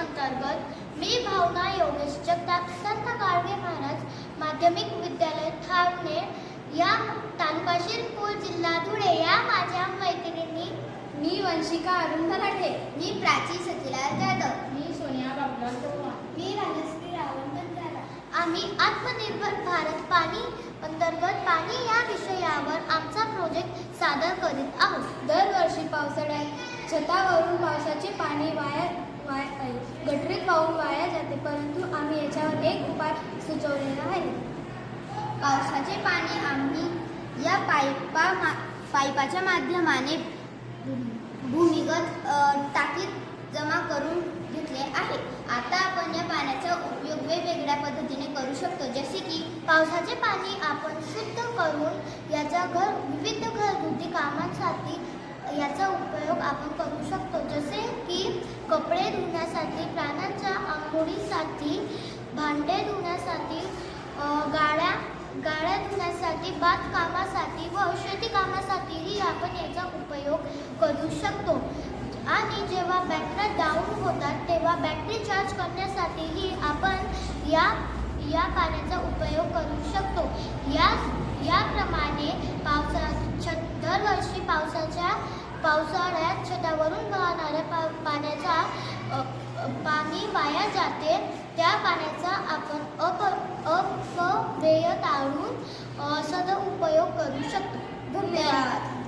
अंतर्गत मी भावना योगेश जगताप संत गाडगे महाराज माध्यमिक विद्यालय ठाणे या तालुका पूल जिल्हा धुळे या माझ्या मैत्रिणी मी वंशिका अरुण तलाठे मी प्राची सतीलाल जाधव. मी सोनिया बाबुलाल चव्हाण. मी राजश्री रावण बंजारा. आम्ही आत्मनिर्भर भारत पाणी अंतर्गत पाणी या विषयावर आमचा प्रोजेक्ट सादर करीत आहोत. दरवर्षी पावसाळ्यात छतावरून पावसाचे पाणी वाया वाया गटरीत वाहून वाया जाते परंतु आम्ही याच्यावर एक उपाय सुचवलेला आहे. पावसाचे पाणी आम्ही या पाईपा मा पाईपाच्या माध्यमाने भूमिगत टाकीत जमा करून घेतले आहे. आता आपण या पाण्याचा उपयोग वेगवेगळ्या पद्धतीने करू शकतो. जसे की पावसाचे पाणी आपण शुद्ध करून याचा घर विविध घरगुती कामांसाठी याचा उपयोग आपण करू शकतो. कपडे धुण्यासाठी प्राण्यांच्या आंघोळीसाठी भांडे धुण्यासाठी गाळ्या गाड्या गाड्या धुण्यासाठी बागकामासाठी व औषधी कामासाठीही आपण याचा उपयोग करू शकतो. आणि जेव्हा बॅटऱ्या डाऊन होतात तेव्हा बॅटरी चार्ज करण्यासाठीही आपण या या पाण्याचा उपयोग करू शकतो. या याप्रमाणे पावसा छ दरवर्षी पावसाच्या पावसाळ्यात छतावरून पाणी वाया जाते त्या पाण्याचा आपण अप अपव्यय टाळून सदुपयोग करू शकतो. धन्यवाद.